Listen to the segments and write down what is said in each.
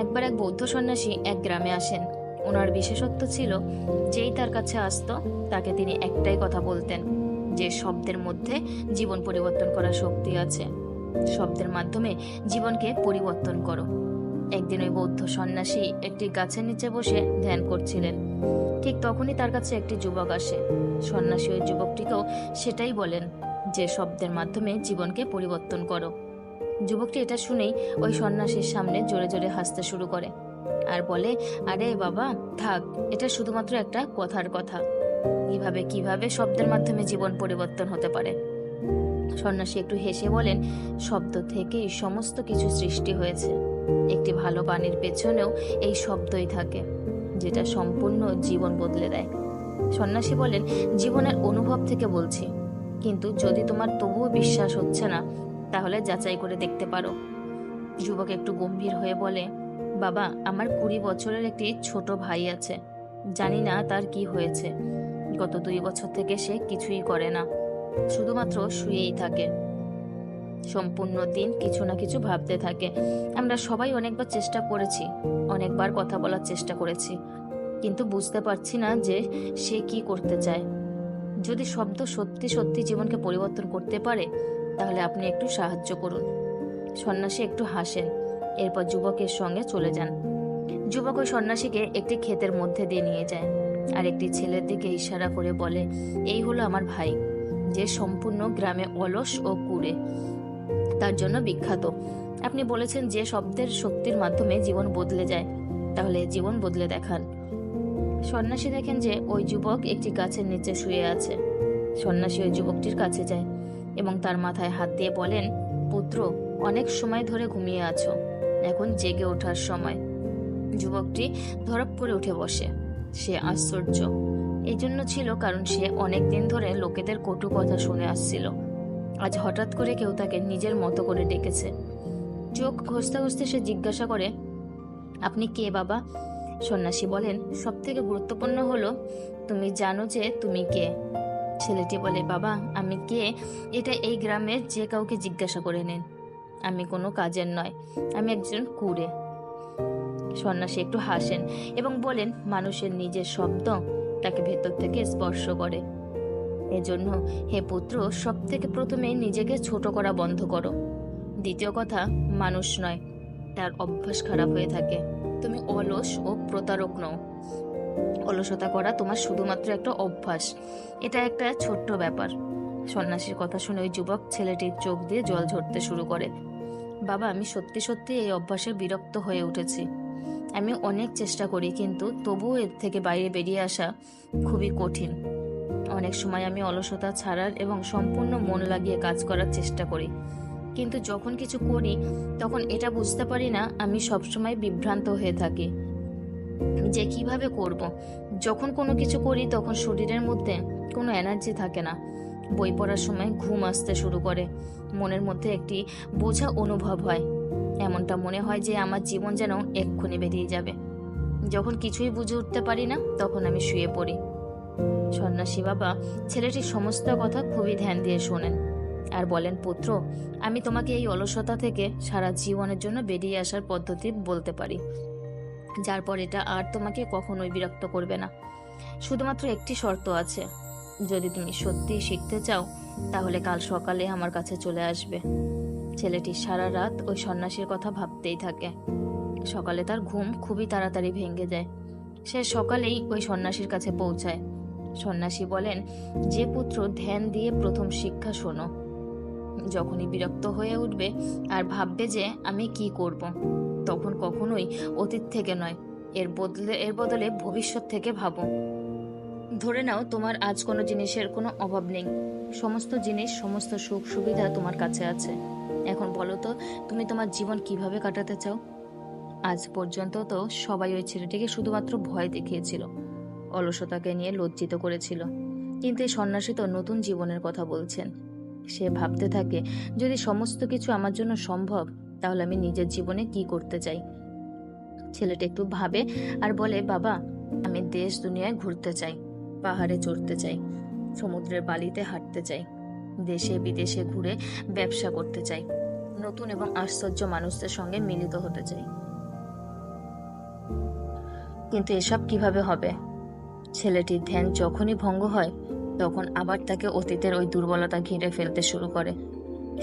একবার এক বৌদ্ধ সন্ন্যাসী এক গ্রামে আসেন। ওনার বিশেষত্ব ছিল, যেই তার কাছে আসতো, তাকে তিনি একটাই কথা বলতেন, যে শব্দের মধ্যে জীবন পরিবর্তন করার শক্তি আছে। শব্দের মাধ্যমে জীবনকে পরিবর্তন করো। একদিন ওই বৌদ্ধ সন্ন্যাসী একটি গাছের নিচে বসে ধ্যান করছিলেন। ঠিক তখনই তার কাছে একটি যুবক আসে। সন্ন্যাসী ওই যুবকটিকেও সেটাই বলেন, যে শব্দের মাধ্যমে জীবনকে পরিবর্তন করো। যুবকটি এটা শুনেই ওই সন্ন্যাসীর সামনে জোরে জোরে হাসতে শুরু করে আর বলে, আরে বাবা, থাক, এটা শুধুমাত্র একটা কথার কথা। কীভাবে কীভাবে শব্দের মাধ্যমে জীবন পরিবর্তন হতে পারে? সন্ন্যাসী একটু হেসে বলেন, শব্দ থেকেই সমস্ত কিছু সৃষ্টি হয়েছে। একটি ভালো বাণীর পেছনেও এই শব্দই থাকে, যেটা সম্পূর্ণ জীবন বদলে দেয়। সন্ন্যাসী বলেন, জীবনের অনুভব থেকে বলছি, কিন্তু যদি তোমার তবুও বিশ্বাস হচ্ছে না তাহলে যাচাই করে দেখতে পারো। যুবক একটু গম্ভীর হয়ে বলে, বাবা, আমার কুড়ি বছরের একটি ছোট ভাই আছে। জানি না তার কি হয়েছে। গত দুই বছর থেকে সে কিছুই করে না। শুধুমাত্র শুয়েই থাকে। সম্পূর্ণ দিন কিছু না কিছু ভাবতে থাকে। আমরা সবাই অনেকবার চেষ্টা করেছি, অনেকবার কথা বলার চেষ্টা করেছি। কিন্তু বুঝতে পারছি না যে সে কি করতে চায়। যদি শব্দ সত্যি সত্যি জীবনকে পরিবর্তন করতে পারে তাহলে আপনি একটু সাহায্য করুন। সন্ন্যাসী একটু হাসেন। এরপর যুবকের সঙ্গে চলে যান। যুবক ওই সন্ন্যাসীকে একটি ক্ষেতের মধ্যে দিয়ে নিয়ে যায় আর একটি ছেলের দিকে ইশারা করে বলে, এই হলো আমার ভাই, যে সম্পূর্ণ গ্রামে অলস ও কুড়ে। তার জন্য বিখ্যাত। আপনি বলেছেন যে শব্দের শক্তির মাধ্যমে জীবন বদলে যায়। তাহলে জীবন বদলে দেখান। সন্ন্যাসী দেখেন যে ওই যুবক একটি গাছের নিচে শুয়ে আছে। সন্ন্যাসী ওই যুবকটির কাছে যায়। এবং তার মাথায় হাত দিয়ে বলেন, পুত্র, অনেক সময় ধরে ঘুমিয়ে আছো। এখন জেগে ওঠার সময়। যুবকটি ধরপ করে উঠে বসে। সে আশ্চর্য। এই জন্য ছিল কারণ সে অনেক দিন ধরে লোকেদের কটু কথা শুনে আসছিল। আজ হঠাৎ করে কেউ তাকে নিজের মতো করে ডেকেছে। চোখ ঘষতে ঘষতে সে জিজ্ঞাসা করে, আপনি কে বাবা? সন্ন্যাসী বলেন সব থেকে গুরুত্বপূর্ণ হলো, তুমি জানো যে তুমি কে। ছেলেটি বলে, বাবা, আমি কে এটা এই গ্রামের যে কাউকে জিজ্ঞাসা করে নিন। আমি কোনো কাজের নয়, আমি একজন কুড়ে। সন্ন্যাসী একটু হাসেন এবং বলেন, মানুষের নিজের শব্দ তাকে ভেতর থেকে স্পর্শ করে। এজন্য হে পুত্র সব থেকে প্রথমে নিজেকে ছোট করা বন্ধ করো। দ্বিতীয় কথা, মানুষ নয়, তার অভ্যাস খারাপ হয়ে থাকে। তুমি অলস ও প্রতারক নও। অলসতা করা তোমার শুধুমাত্র একটা অভ্যাস। এটা একটা ছোট্ট ব্যাপার। সন্ন্যাসীর কথা শুনে ওই যুবক ছেলেটির চোখ দিয়ে জল ঝরতে শুরু করে। বাবা, আমি সত্যি সত্যি এই অভ্যাসে বিরক্ত হয়ে উঠেছি। আমি অনেক চেষ্টা করি, কিন্তু তবুও এর থেকে বাইরে বেরিয়ে আসা খুবই কঠিন। অনেক সময় আমি অলসতা ছাড়ার এবং সম্পূর্ণ মন লাগিয়ে কাজ করার চেষ্টা করি। কিন্তু যখন কিছু করি, তখন এটা বুঝতে পারি না, আমি সবসময় বিভ্রান্ত হয়ে থাকি। যে কীভাবে করব। যখন কোনো কিছু করি, তখন শরীরের মধ্যে কোনো এনার্জি থাকে না। বই পড়ার সময় ঘুম আসতে শুরু করে। মনের মধ্যে একটি বোঝা অনুভব হয়। এমনটা মনে হয় যে আমার জীবন যেন এক্ষুনি বেরিয়ে যাবে। যখন কিছুই বুঝে উঠতে পারি না, তখন আমি শুয়ে পড়ি। সন্ন্যাসী বাবা ছেলেটির সমস্ত কথা খুবই ধ্যান দিয়ে শোনেন আর বলেন, পুত্র, আমি তোমাকে এই অলসতা থেকে সারা জীবনের জন্য বেরিয়ে আসার পদ্ধতি বলতে পারি। যার পর এটা আর তোমাকে কখনোই বিরক্ত করবে না। শুধুমাত্র একটি শর্ত আছে। যদি তুমি সত্যিই শিখতে চাও, তাহলে কাল সকালে আমার কাছে চলে আসবে। ছেলেটি সারা রাত ওই সন্ন্যাসীর কথা ভাবতেই থাকে। সকালে তার ঘুম খুবই তাড়াতাড়ি ভেঙে যায়। সে সকালেই ওই সন্ন্যাসীর কাছে পৌঁছায়। সন্ন্যাসী বলেন, যে পুত্র ধ্যান দিয়ে প্রথম শিক্ষা শোনো যখনই বিরক্ত হয়ে উঠবে আর ভাববে যে আমি কি করব, তখন কখনোই অতীত থেকে নয়, এর বদলে এর বদলে ভবিষ্যৎ থেকে ভাবো। ধরে নাও তোমার আজ কোনো জিনিসের কোনো অভাব নেই, সমস্ত জিনিস, সমস্ত সুখ সুবিধা তোমার কাছে আছে। এখন বলো তো, তুমি তোমার জীবন কীভাবে কাটাতে চাও? আজ পর্যন্ত তো সবাই ওই ছেলেটিকে শুধুমাত্র ভয় দেখিয়েছিল, অলসতাকে নিয়ে লজ্জিত করেছিল। কিন্তু এই সন্ন্যাসী তো নতুন জীবনের কথা বলছেন। সে ভাবতে থাকে, যদি সমস্ত কিছু আমার জন্য সম্ভব, তাহলে আমি নিজের জীবনে কি করতে চাই? ছেলেটা একটু ভাবে আর বলে, বাবা, আমি দেশ দুনিয়ায় ঘুরতে চাই, পাহাড়ে চড়তে চাই, সমুদ্রের বালিতে হাঁটতে চাই, দেশে বিদেশে ঘুরে ব্যবসা করতে চাই, নতুন এবং আশ্চর্য মানুষদের সঙ্গে মিলিত হতে চাই। কিন্তু এসব কীভাবে হবে? ছেলেটির ধ্যান যখনই ভঙ্গ হয় তখন আবার তাকে অতীতের ওই দুর্বলতা ঘিরে ফেলতে শুরু করে।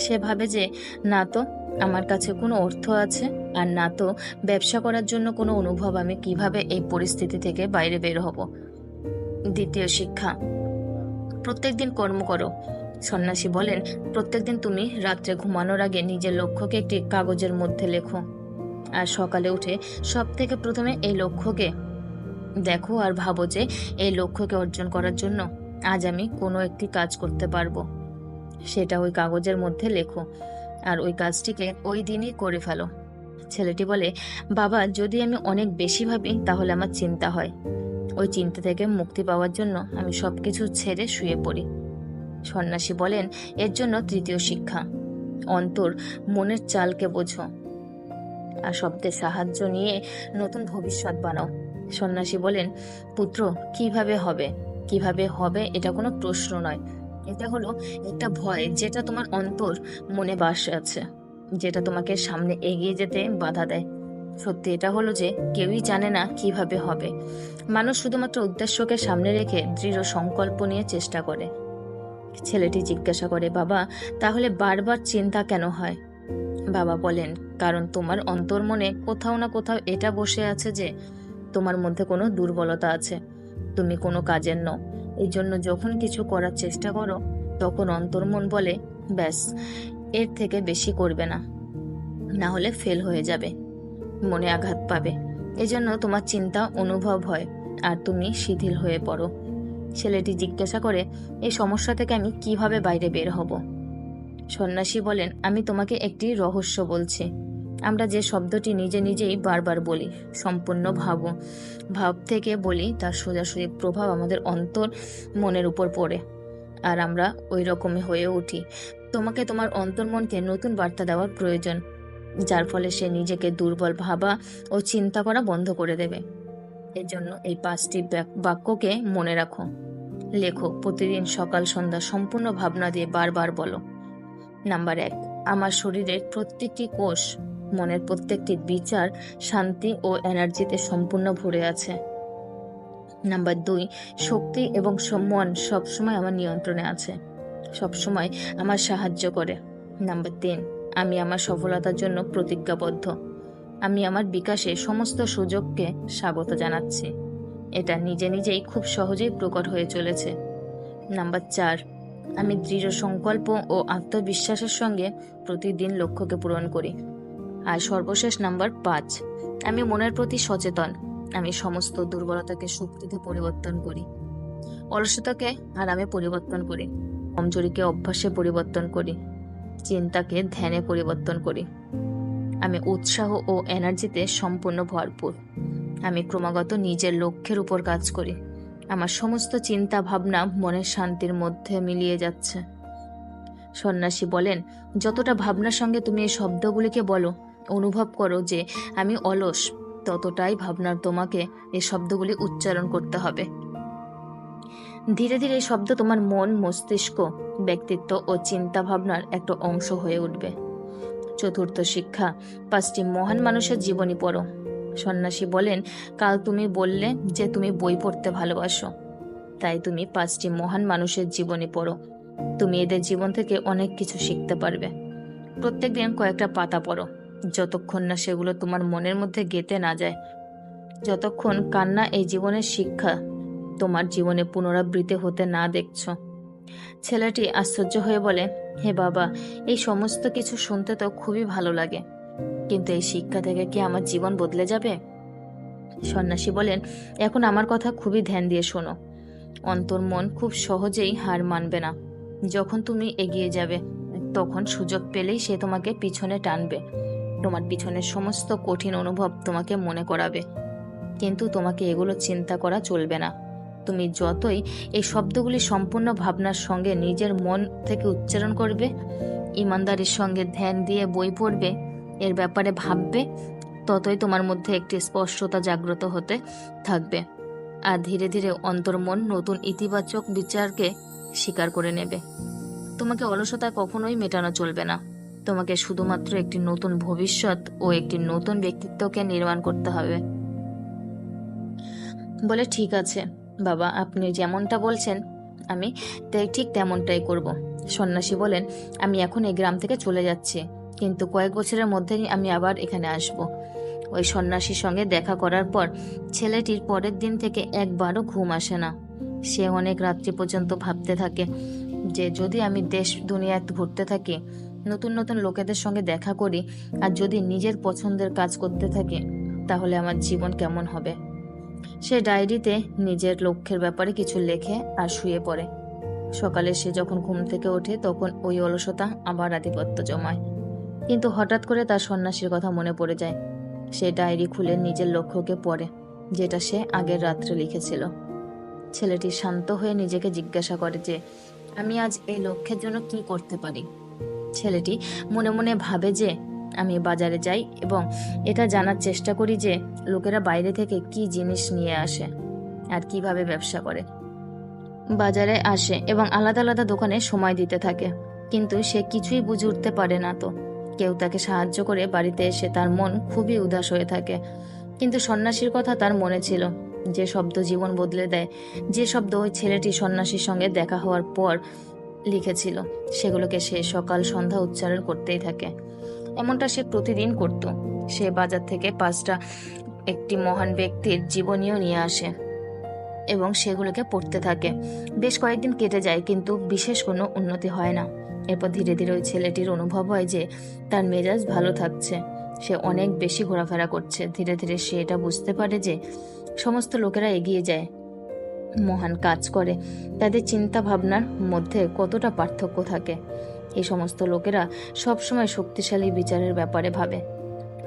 সে ভাবে যে, না তো, আমার কাছে কোনো অর্থ আছে, আর না তো, ব্যবসা করার জন্য কোনো অনুভব আমি কীভাবে এই পরিস্থিতি থেকে বাইরে বের হব? দ্বিতীয় শিক্ষা, প্রত্যেকদিন কর্ম করো। সন্ন্যাসী বলেন, প্রত্যেকদিন তুমি রাত্রে ঘুমানোর আগে নিজের লক্ষ্যকে একটি কাগজের মধ্যে লেখো, আর সকালে উঠে সব থেকে প্রথমে এই লক্ষ্যকে দেখো আর ভাবো যে, এই লক্ষ্যকে অর্জন করার জন্য আজ আমি কোনো একটি কাজ করতে পারব। সেটা ওই কাগজের মধ্যে লেখো আর ওই কাজটিকে ওই দিনই করে ফেলো। ছেলেটি বলে, বাবা, যদি আমি অনেক বেশি ভাবি, তাহলে আমার চিন্তা হয়। ওই চিন্তা থেকে মুক্তি পাওয়ার জন্য আমি সব কিছু ছেড়ে শুয়ে পড়ি। সন্ন্যাসী বলেন, এর জন্য তৃতীয় শিক্ষা। অন্তর, মনের চালকে বোঝো আর শব্দের সাহায্য নিয়ে নতুন ভবিষ্যৎ বানাও। সন্ন্যাসী বলেন, পুত্র, কীভাবে হবে? কীভাবে হবে এটা কোনো প্রশ্ন নয়। এটা হলো একটা ভয় যেটা তোমার অন্তর মনে বাস আছে, যেটা তোমাকে সামনে এগিয়ে যেতে বাধা দেয়। সত্যি এটা হলো যে কেউই জানে না কীভাবে হবে। মানুষ শুধুমাত্র উদ্দেশ্যকে সামনে রেখে দৃঢ় সংকল্প নিয়ে চেষ্টা করে। ছেলেটি জিজ্ঞাসা করে, বাবা, তাহলে বারবার চিন্তা কেন হয়? বাবা বলেন, কারণ তোমার অন্তর্মনে কোথাও না কোথাও এটা বসে আছে যে তোমার মধ্যে কোনো দুর্বলতা আছে। তুমি কোনো কাজের নও। এই জন্য যখন কিছু করার চেষ্টা করো, তখন অন্তর্মন বলে, ব্যাস, এর থেকে বেশি করবে না। না হলে ফেল হয়ে যাবে। মনে আঘাত পাবে। এজন্য তোমার চিন্তা অনুভব হয়, আর তুমি শিথিল হয়ে পড়ো। ছেলেটি জিজ্ঞাসা করে, এই সমস্যা থেকে আমি কীভাবে বাইরে বের হব? সন্ন্যাসী বলেন, আমি তোমাকে একটি রহস্য বলছি। আমরা যে শব্দটি নিজে নিজেই বারবার বলি, সম্পূর্ণ ভাব ভাব থেকে বলি, তার সোজাসুজি প্রভাব আমাদের অন্তর মনের উপর পড়ে। আর আমরা ওই রকমই হয়ে উঠি। তোমাকে তোমার অন্তর্মনকে নতুন বার্তা দেওয়ার প্রয়োজন, যার ফলে সে নিজেকে দুর্বল ভাবা ও চিন্তা করা বন্ধ করে দেবে। এর জন্য এই পাঁচটি বাক- বাক্যকে মনে রাখো। লেখো, প্রতিদিন সকাল, সন্ধ্যা সম্পূর্ণ ভাবনা দিয়ে বারবার বলো। নাম্বার এক, আমার শরীরের প্রত্যেকটি কোষ মনের প্রত্যেকটি বিচার শান্তি ও এনার্জিতে সম্পূর্ণ ভরে আছে। নাম্বার দুই, শক্তি এবং সম্মান সবসময় আমার নিয়ন্ত্রণে আছে, সবসময় আমার সাহায্য করে। নাম্বার তিন, আমি আমার সফলতার জন্য প্রতিজ্ঞাবদ্ধ। আমি আমার বিকাশে সমস্ত সুযোগকে স্বাগত জানাচ্ছি। এটা নিজে নিজেই খুব সহজেই প্রকট হয়ে চলেছে। নাম্বার চার, আমি দৃঢ় সংকল্প ও আত্মবিশ্বাসের সঙ্গে প্রতিদিন লক্ষ্যকে পূরণ করি। আর সর্বশেষ নাম্বার পাঁচ। আমি মনের প্রতি সচেতন। আমি সমস্ত দুর্বলতাকে শক্তিতে পরিবর্তন করি। অলসতাকে আরামে পরিবর্তন করি। কমজোরিকে অভ্যাসে পরিবর্তন করি। চিন্তাকে ধ্যানে পরিবর্তন করি। আমি উৎসাহ ও এনার্জিতে সম্পূর্ণ ভরপুর। আমি ক্রমাগত নিজের লক্ষ্যের উপর কাজ করি। আমার সমস্ত চিন্তা ভাবনা মনের শান্তির মধ্যে মিলিয়ে যাচ্ছে। সন্ন্যাসী বলেন, যতটা ভাবনার সঙ্গে তুমি এই শব্দগুলিকে বলো অনুভব করো যে আমি অলস, ততটাই ভাবনার তোমাকে এই শব্দগুলি উচ্চারণ করতে হবে। ধীরে ধীরে এই শব্দ তোমার মন, মস্তিষ্ক, ব্যক্তিত্ব ও চিন্তা ভাবনার একটা অংশ হয়ে উঠবে। চতুর্থ শিক্ষা, পাঁচটি মহান মানুষের জীবনী পড়ো। সন্ন্যাসী বলেন, কাল তুমি বললে যে তুমি বই পড়তে ভালোবাসো, তাই তুমি পাঁচটি মহান মানুষের জীবনী পড়ো। তুমি এদের জীবন থেকে অনেক কিছু শিখতে পারবে। প্রত্যেকদিন কয়েকটা পাতা পড়ো। যতক্ষণ না সেগুলো তোমার মনের মধ্যে গেতে না যায়, যতক্ষণ কান্না এই জীবনের শিক্ষা তোমার জীবনে পুনরাবৃত্তি হতে না দেখছ। ছেলেটি আশ্চর্য হয়ে বলে, হে বাবা, এই সমস্ত কিছু শুনতে তো খুবই ভালো লাগে, কিন্তু এই শিক্ষা থেকে কি আমার জীবন বদলে যাবে? সন্ন্যাসী বলেন, এখন আমার কথা খুবই ধ্যান দিয়ে শোনো। অন্তর মন খুব সহজেই হার মানবে না। যখন তুমি এগিয়ে যাবে, তখন সুযোগ পেলেই সে তোমাকে পিছনে টানবে। তোমার পিছনের সমস্ত কঠিন অনুভব তোমাকে মনে করাবে। কিন্তু তোমাকে এগুলো চিন্তা করা চলবে না। তুমি যতই এই শব্দগুলি সম্পূর্ণ ভাবনার সঙ্গে নিজের মন থেকে উচ্চারণ করবে, ইমানদারির সঙ্গে ধ্যান দিয়ে বই পড়বে, এর ব্যাপারে ভাববে, ততই তোমার মধ্যে একটি স্পষ্টতা জাগ্রত হতে থাকবে আর ধীরে ধীরে অন্তর্মন নতুন ইতিবাচক বিচারকে স্বীকার করে নেবে। তোমাকে অলসতা কখনোই মেটানো চলবে না। তোমাকে শুধুমাত্র একটি নতুন ভবিষ্যৎ ও একটি নতুন ব্যক্তিত্বকে নির্মাণ করতে হবে। বলে, ঠিক আছে, বাবা, আপনি যেমনটা বলছেন, আমি তাই ঠিক তেমনটাই করব। সন্ন্যাসী বলেন, আমি এখন এই গ্রাম থেকে চলে যাচ্ছি, কিন্তু কয়েক বছরের মধ্যেই আমি আবার এখানে আসব। ওই সন্ন্যাসীর সঙ্গে দেখা করার পর ছেলেটির পরের দিন থেকে একবারও ঘুম আসে না। সে অনেক রাত্রি পর্যন্ত ভাবতে থাকে যে, যদি আমি দেশ দুনিয়ায় ঘুরতে থাকি নতুন নতুন লোকেদের সঙ্গে দেখা করি আর যদি নিজের পছন্দের কাজ করতে থাকি, তাহলে আমার জীবন কেমন হবে? সে ডায়েরিতে নিজের লক্ষ্যের ব্যাপারে কিছু লেখে আর শুয়ে পড়ে। সকালে সে যখন ঘুম থেকে ওঠে, তখন ওই অলসতা আবার আধিপত্য জমায়। কিন্তু হঠাৎ করে তার সন্ন্যাসীর কথা মনে পড়ে যায়। সে ডায়েরি খুলে নিজের লক্ষ্যকে পড়ে, যেটা সে আগের রাত্রে লিখেছিল। ছেলেটি শান্ত হয়ে নিজেকে জিজ্ঞাসা করে যে, আমি আজ এই লক্ষ্যের জন্য কি করতে পারি? ছেলেটি মনে মনে ভাবে যে আমি বাজারে যাই এবং এটা জানার চেষ্টা করি যে লোকেরা বাইরে থেকে কি জিনিস নিয়ে আসে আর কীভাবে ব্যবসা করে। বাজারে আসে এবং আলাদা আলাদা দোকানে সময় দিতে থাকে, কিন্তু সে কিছুই বুঝে উঠতে পারে না তো। কেউ তাকে সাহায্য করে বাড়িতে এসে তার মন খুবই উদাস হয়ে থাকে। কিন্তু সন্ন্যাসীর কথা তার মনে ছিল, যে শব্দ জীবন বদলে দেয়। যে শব্দ ওই ছেলেটি সন্ন্যাসীর সঙ্গে দেখা হওয়ার পর লিখেছিল। সেগুলোকে সে সকাল সন্ধ্যা উচ্চারণ করতেই থাকে। এমনটা সে প্রতিদিন করত। সে বাজার থেকে পাঁচটা একটি মহান ব্যক্তির জীবনীও নিয়ে আসে এবং সেগুলোকে পড়তে থাকে। বেশ কয়েকদিন কেটে যায়, কিন্তু বিশেষ কোনো উন্নতি হয় না। এরপর ধীরে ধীরে ওই ছেলেটির অনুভব হয় যে তার মেজাজ ভালো থাকছে। সে অনেক বেশি ঘোরাফেরা করছে। ধীরে ধীরে সে এটা বুঝতে পারে যে সমস্ত লোকেরা এগিয়ে যায়। মহান কাজ করে। তাদের চিন্তা ভাবনার মধ্যে কতটা পার্থক্য থাকে? এই সমস্ত লোকেরা সবসময় শক্তিশালী বিচারের ব্যাপারে ভাবে।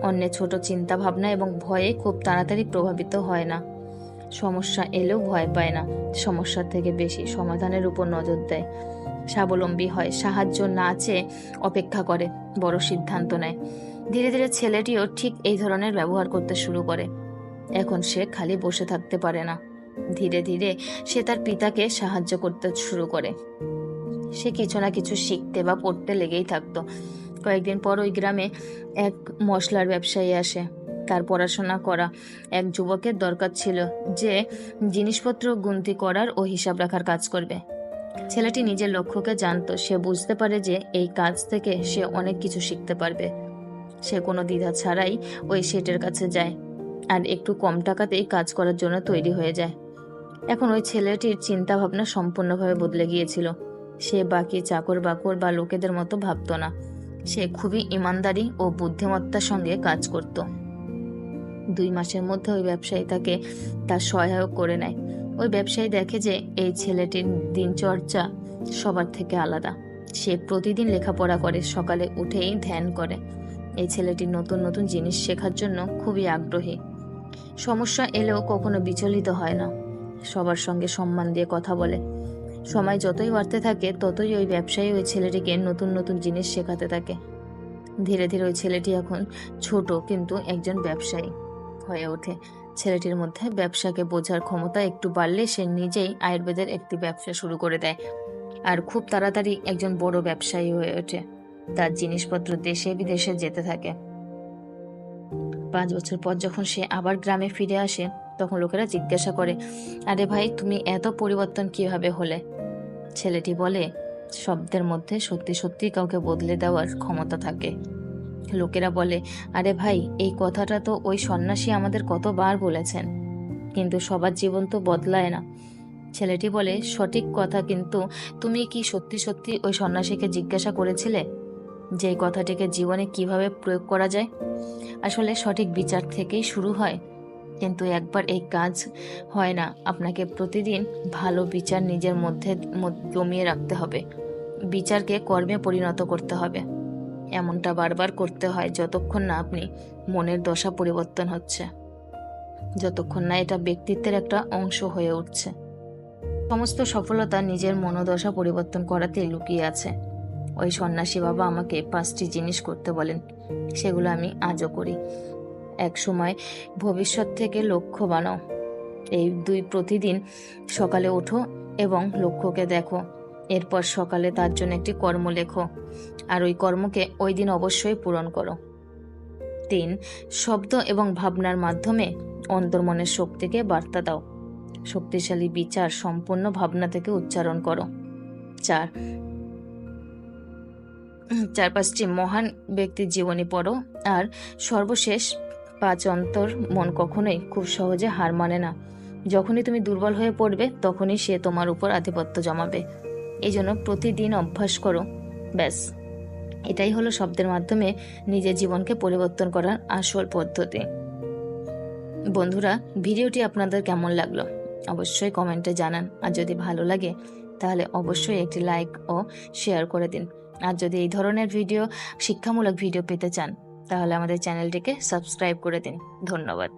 অন্য ছোট চিন্তা ভাবনা এবং ভয়ে খুব তাড়াতাড়ি প্রভাবিত হয় না। সমস্যা এলেও ভয় পায় না। সমস্যার থেকে বেশি সমাধানের উপর নজর দেয়। স্বাবলম্বী হয়, সাহায্য না চেয়ে অপেক্ষা করে, বড় সিদ্ধান্ত নেয়। ধীরে ধীরে ছেলেটিও ঠিক এই ধরনের ব্যবহার করতে শুরু করে। এখন সে খালি বসে থাকতে পারে না। ধীরে ধীরে সে তার পিতাকে সাহায্য করতে শুরু করে। সে কিছু না কিছু শিখতে বা পড়তে লেগেই থাকতো। কয়েকদিন পর ওই গ্রামে এক মশলার ব্যবসায়ী আসে। তার পড়াশোনা করা এক যুবকের দরকার ছিল যে জিনিসপত্র গুনতি করার ও হিসাব রাখার কাজ করবে। ছেলেটি নিজের লক্ষ্যকে জানতো। সে বুঝতে পারে যে এই কাজ থেকে সে অনেক কিছু শিখতে পারবে। সে কোনো দ্বিধা ছাড়াই ওই সেটের কাছে যায়। আর একটু কম টাকাতেই কাজ করার জন্য তৈরি হয়ে যায়। এখন ওই ছেলেটির চিন্তা ভাবনা সম্পূর্ণভাবে বদলে গিয়েছিল। সে বাকি চাকর বাকর বা লোকেদের মতো ভাবতো না। সে খুবই ইমানদারি ও বুদ্ধিমত্তার সঙ্গে কাজ করত। দুই মাসের মধ্যে ওই ব্যবসায়ী তাকে তার সহায়ক করে নেয়। ওই ব্যবসায়ী দেখে যে এই ছেলেটির দিনচর্চা সবার থেকে আলাদা। সে প্রতিদিন লেখাপড়া করে, সকালে উঠেই ধ্যান করে। এই ছেলেটি নতুন নতুন জিনিস শেখার জন্য খুবই আগ্রহী। সমস্যা এলেও কখনো বিচলিত হয় না। সবার সঙ্গে সম্মান দিয়ে কথা বলে। সময় যতই বাড়তে থাকে, ততই ওই ব্যবসায়ী ওই ছেলেটিকে নতুন নতুন জিনিস শেখাতে থাকে। ধীরে ধীরে ওই ছেলেটি এখন ছোট, কিন্তু একজন ব্যবসায়ী হয়ে ওঠে। ছেলেটির মধ্যে ব্যবসাকে বোঝার ক্ষমতা একটু বাড়লে সে নিজেই আয়ুর্বেদের একটি ব্যবসা শুরু করে দেয় আর খুব তাড়াতাড়ি একজন বড় ব্যবসায়ী হয়ে ওঠে। তার জিনিসপত্র দেশে বিদেশে যেতে থাকে। পাঁচ বছর পর যখন সে আবার গ্রামে ফিরে আসে, তখন লোকেরা জিজ্ঞাসা করে, আরে ভাই, তুমি এত পরিবর্তন কীভাবে হলে? ছেলেটি বলে, শব্দের মধ্যে সত্যি সত্যি কাউকে বদলে দেওয়ার ক্ষমতা থাকে। লোকেরা বলে, আরে ভাই, এই কথাটা তো ওই সন্ন্যাসী আমাদের কতবার বলেছেন, কিন্তু সবার জীবন তো বদলায় না। ছেলেটি বলে, সঠিক কথা, কিন্তু তুমি কি সত্যি সত্যি ওই সন্ন্যাসীকে জিজ্ঞাসা করেছিলে? যে কথাটিকে জীবনে কীভাবে প্রয়োগ করা যায়, আসলে সঠিক বিচার থেকেই শুরু হয়। কিন্তু একবার এই কাজ হয় না, আপনাকে প্রতিদিন ভালো বিচার নিজের মধ্যে জমিয়ে রাখতে হবে। বিচারকে কর্মে পরিণত করতে হবে। এমনটা বারবার করতে হয় যতক্ষণ না আপনি মনের দশা পরিবর্তন হচ্ছে। যতক্ষণ না এটা ব্যক্তিত্বের একটা অংশ হয়ে উঠছে। সমস্ত সফলতা নিজের মনোদশা পরিবর্তন করাতে লুকিয়ে আছে। ওই সন্ন্যাসী বাবা আমাকে পাঁচটি জিনিস করতে বলেন। সেগুলো আমি আজও করি। এক সময় ভবিষ্যৎ থেকে লক্ষ্য বানাও। এই দুই প্রতিদিন সকালে ওঠো এবং লক্ষ্যকে দেখো। এরপর সকালে তার জন্য একটি কর্ম লেখো। আর ওই কর্মকে ওই দিন অবশ্যই পূরণ করো। তিন, শব্দ এবং ভাবনার মাধ্যমে অন্তর্মনের শক্তিকে বার্তা দাও। শক্তিশালী বিচার সম্পূর্ণ ভাবনা থেকে উচ্চারণ করো। চার চার পাঁচটি মহান ব্যক্তির জীবনী পড়ো, আর সর্বশেষ পাঁচ অন্তর মন কখনোই খুব সহজে হার মানে না। যখনই তুমি দুর্বল হয়ে পড়বে, তখনই সে তোমার উপর আধিপত্য জমাবে। এই জন্য প্রতিদিন অভ্যাস করো, ব্যাস। এটাই হলো শব্দের মাধ্যমে নিজের জীবনকে পরিবর্তন করার আসল পদ্ধতি। বন্ধুরা, ভিডিওটি আপনাদের কেমন লাগল? অবশ্যই কমেন্টে জানান। আর যদি ভালো লাগে, তাহলে অবশ্যই একটি লাইক ও শেয়ার করে দিন। আর যদি এই ধরনের ভিডিও, শিক্ষামূলক ভিডিও পেতে চান, তাহলে আমাদের চ্যানেলটিকে সাবস্ক্রাইব করে দিন। ধন্যবাদ।